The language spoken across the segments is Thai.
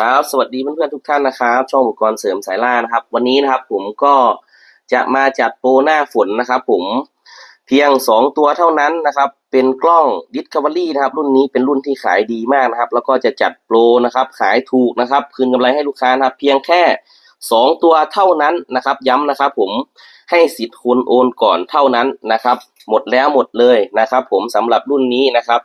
ครับ สวัสดีเพื่อนๆทุกท่านนะครับช่องอุปกรณ์เสริมสายล่านะครับ วันนี้นะครับผมก็จะมาจัดโปรหน้าฝนนะครับผมเพียง 2 ตัวเท่านั้นนะครับ เป็นกล้อง Discovery นะครับ รุ่นนี้เป็นรุ่นที่ขายดีมากนะครับ แล้วก็จะจัดโปรนะครับ ขายถูกนะครับ คืนกำไรให้ลูกค้านะครับ เพียงแค่ 2 ตัวเท่านั้นนะครับ ย้ำนะครับ ผมให้สิทธิ์คุณโอนก่อนเท่านั้นนะครับ หมดแล้วหมดเลยนะครับ ผมสำหรับรุ่นนี้นะครับ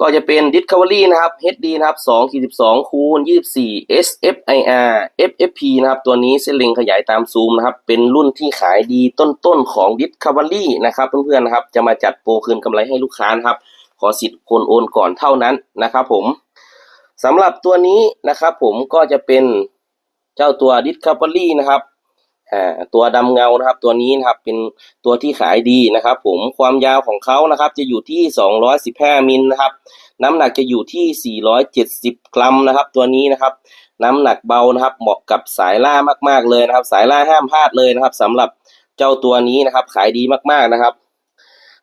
ก็จะเป็น Discovery นะครับ HD นะครับ2ขีด12คูณ24 SFIR FFP นะครับ ตัวนี้เส้นเล็งขยายตามซูมนะครับ เป็นรุ่นที่ขายดีต้นๆของ Discovery นะครับเพื่อนๆนะครับ จะมาจัดโปรคืนกำไรให้ลูกค้านะครับ ขอสิทธิ์คนโอนก่อนเท่านั้นนะครับผมสำหรับตัวนี้นะครับผมก็จะเป็นเจ้าตัว Discovery นะครับ อ่าตัวดำเงานะครับ ตัวนี้นะครับเป็นตัวที่ขายดีนะครับ ผมความยาวของเขานะครับ จะอยู่ที่ 215มิลนะครับ น้ำหนักจะอยู่ที่ 470 กรัมนะครับ ตัวนี้นะครับ น้ำหนักเบานะครับ เหมาะกับสายล่ามาก ๆเลยนะครับ สายล่าห้ามพลาดเลยนะครับสำหรับเจ้าตัวนี้นะครับ ขายดีมากๆนะครับ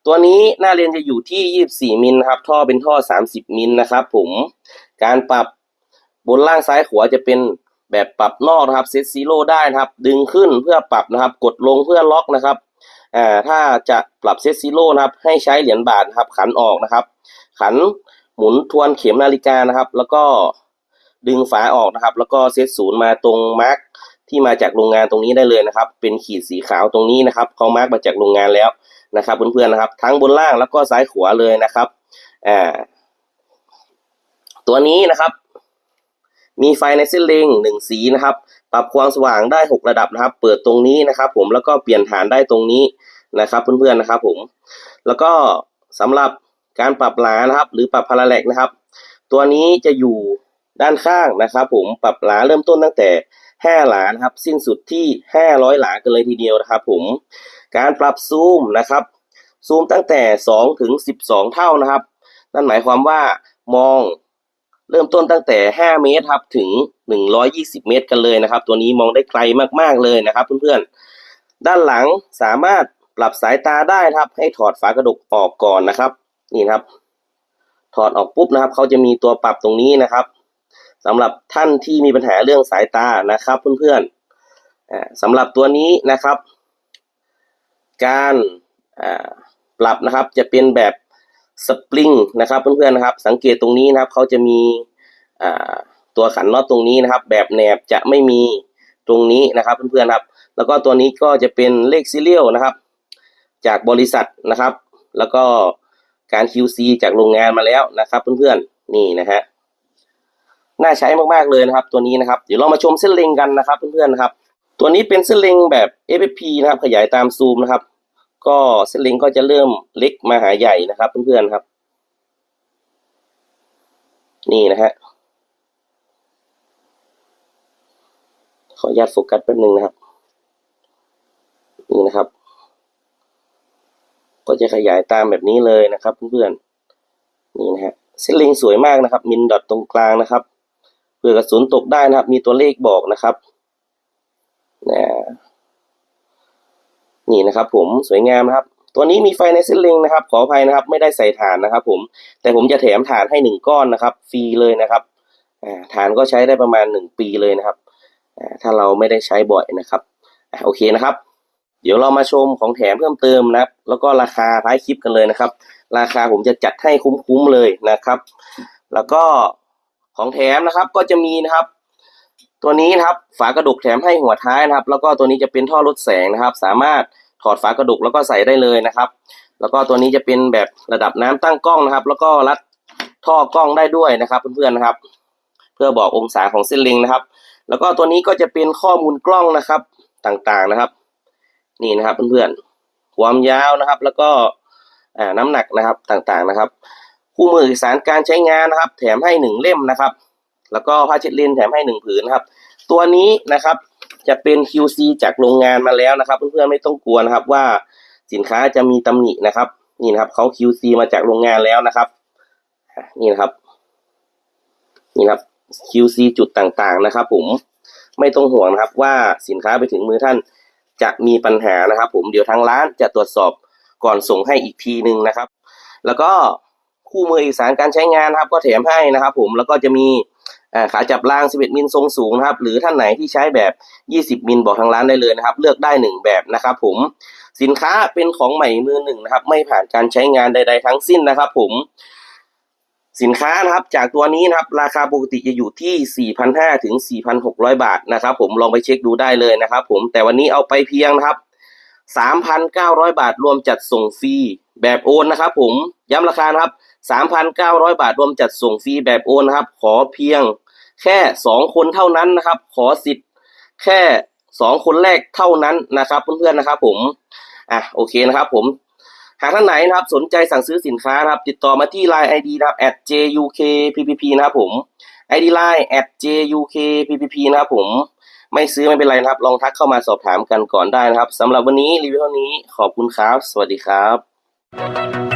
ตัวนี้หน้าเลนจะอยู่ที่ 24มิลนะครับ ท่อเป็นท่อ 30มิลนะครับ ผมการปรับบนล่างซ้ายขวาจะเป็น แบบปรับนอกนะครับเซตซีโร่ได้นะครับ ดึงขึ้นเพื่อปรับนะครับ กดลงเพื่อล็อกนะครับอ่าถ้าจะปรับเซตซีโร่นะครับ ให้ใช้เหรียญบาทนะครับ ขันออกนะครับ ขันหมุนทวนเข็มนาฬิกานะครับ แล้วก็ดึงฝาออกนะครับ แล้วก็เซตศูนย์มาตรงมาร์กที่มาจากโรงงานตรงนี้ได้เลยนะครับ เป็นขีดสีขาวตรงนี้นะครับเขามาร์กมาจากโรงงานแล้วนะครับเพื่อนๆนะครับ ทั้งบนล่างแล้วก็ซ้ายขวาเลยนะครับอ่าตัวนี้นะครับ มีไฟในเส้นเล็งหนึ่งสีนะครับ ปรับความสว่างได้หกระดับนะครับ เปิดตรงนี้นะครับ ผมแล้วก็เปลี่ยนฐานได้ตรงนี้นะครับ เพื่อนๆนะครับ ผม แล้วก็สำหรับการปรับหลานะครับ หรือปรับพาราแลกนะครับ ตัวนี้จะอยู่ด้านข้างนะครับ ผมปรับหลาเริ่มต้นตั้งแต่ห้าหลานะครับ สิ้นสุดที่ห้าร้อยหลากันเลยทีเดียวนะครับ ผมการปรับซูมนะครับ ซูมตั้งแต่สองถึงสิบสองเท่านะครับ นั่นหมายความว่ามอง เริ่มต้นตั้งแต่ 5 เมตรครับถึง 120 เมตรกันเลยนะครับ ตัวนี้มองได้ไกลมากๆเลยนะครับเพื่อนๆ ด้านหลังสามารถปรับสายตาได้ครับ ให้ถอดฝากระจกออกก่อนนะครับ นี่ครับ ถอดออกปุ๊บนะครับเขาจะมีตัวปรับตรงนี้นะครับสำหรับท่านที่มีปัญหาเรื่องสายตานะครับเพื่อนๆอ่าสำหรับตัวนี้นะครับ การปรับนะครับจะเป็นแบบ สปริงนะครับเพื่อนๆนะครับ สังเกตตรงนี้นะครับเขาจะมีอ่าตัวขันน็อตตรงนี้นะครับ แบบแหนบจะไม่มีตรงนี้นะครับเพื่อนๆครับ แล้วก็ตัวนี้ก็จะเป็นเลขซีเรียลนะครับ จากบริษัทนะครับ แล้วก็การ QC จากโรงงานมาแล้วนะครับ เพื่อนๆนี่นะฮะน่าใช้มากๆเลยนะครับตัวนี้นะครับ เดี๋ยวเรามาชมเส้นเล็งกันนะครับเพื่อนๆนะครับ ตัวนี้เป็นเส้นเล็งแบบ FFP นะครับ ขยายตามซูมนะครับ ก็เส้นเล็งก็จะเริ่มเล็กมาหาใหญ่นะครับ เพื่อนๆครับ นี่นะฮะขออนุญาตโฟกัสแป๊บนึงนะครับ นี่นะครับ ก็จะขยายตามแบบนี้เลยนะครับ เพื่อนๆนี่นะฮะเส้นเล็งสวยมากนะครับ มินดอทตรงกลางนะครับเผื่อกระสุนตกได้นะครับ มีตัวเลขบอกนะครับนะ นี่นะครับผมสวยงามนะครับ ตัวนี้มีไฟในเส้นเล็งนะครับ ขออภัยนะครับ ไม่ได้ใส่ฐานนะครับ ผมแต่ผมจะแถมฐานให้หนึ่งก้อนนะครับฟรีเลยนะครับฐานก็ใช้ได้ประมาณหนึ่งปีเลยนะครับถ้าเราไม่ได้ใช้บ่อยนะครับโอเคนะครับ เดี๋ยวเรามาชมของแถมเพิ่มเติมนะครับ แล้วก็ราคาท้ายคลิปกันเลยนะครับ ราคาผมจะจัดให้คุ้มๆเลยนะครับ แล้วก็ของแถมนะครับก็จะมีนะครับ ตัวนี้นะครับฝากระดกแถมให้หัวท้ายนะครับ แล้วก็ตัวนี้จะเป็นท่อลดแสงนะครับ สามารถถอดฝากระดกแล้วก็ใส่ได้เลยนะครับ แล้วก็ตัวนี้จะเป็นแบบระดับน้ำตั้งกล้องนะครับ แล้วก็รัดท่อกล้องได้ด้วยนะครับเพื่อนๆนะครับ เพื่อบอกองศาของเส้นเล็งนะครับ แล้วก็ตัวนี้ก็จะเป็นข้อมูลกล้องนะครับต่างๆนะครับ นี่นะครับเพื่อนๆความยาวนะครับ แล้วก็น้ำหนักนะครับต่างๆนะครับ คู่มือเอกสารการใช้งานนะครับ แถมให้หนึ่งเล่มนะครับ แล้วก็ผ้าเช็ดเลนแถมให้หนึ่งผืนครับ ตัวนี้นะครับจะเป็น QC จากโรงงานมาแล้วนะครับ เพื่อนๆไม่ต้องกลัวนะครับว่าสินค้าจะมีตำหนินะครับ นี่นะครับเขา QC มาจากโรงงานแล้วนะครับ นี่นะครับ นี่นะครับ QC จุดต่างๆนะครับ ผมไม่ต้องห่วงนะครับว่าสินค้าไปถึงมือท่านจะมีปัญหานะครับ ผมเดี๋ยวทางร้านจะตรวจสอบก่อนส่งให้อีกทีหนึ่งนะครับ แล้วก็คู่มือเอกสารการใช้งานนะครับ ก็แถมให้นะครับ ผมแล้วก็จะมี ขาจับล่าง 11 มิลทรงสูงนะครับ หรือท่านไหนที่ใช้แบบ 20 มิลบอกทางร้านได้เลยนะครับ เลือกได้หนึ่งแบบนะครับผม สินค้าเป็นของใหม่มือหนึ่งนะครับ ไม่ผ่านการใช้งานใด ๆ ทั้งสิ้นนะครับ ผม สินค้านะครับจากตัวนี้นะครับ ราคาปกติจะอยู่ที่ 4,500 ถึง 4,600 บาทนะครับ ผมลองไปเช็คดูได้เลยนะครับ ผม แต่วันนี้เอาไปเพียงนะครับ 3,900 บาทรวมจัดส่งฟรีแบบโอนนะครับ ผม ย้ำราคานะครับ 3,900 บาทรวมจัดส่งฟรีแบบโอนนะครับ ขอเพียง แค่ 2 คนเท่านั้นนะครับ ขอสิทธิ์แค่ 2 คนแรกเท่านั้นนะครับ เพื่อนๆนะครับ ผมอะโอเคนะครับ ผมหากท่านไหนนะครับสนใจสั่งซื้อสินค้านะครับ ติดต่อมาที่ Line ID นะครับ @jukppp นะครับผม ID Line @jukppp นะครับผม ไม่ซื้อไม่เป็นไรนะครับ ลองทักเข้ามาสอบถามกันก่อนได้นะครับสำหรับวันนี้รีวิวเท่านี้ขอบคุณครับ สวัสดีครับ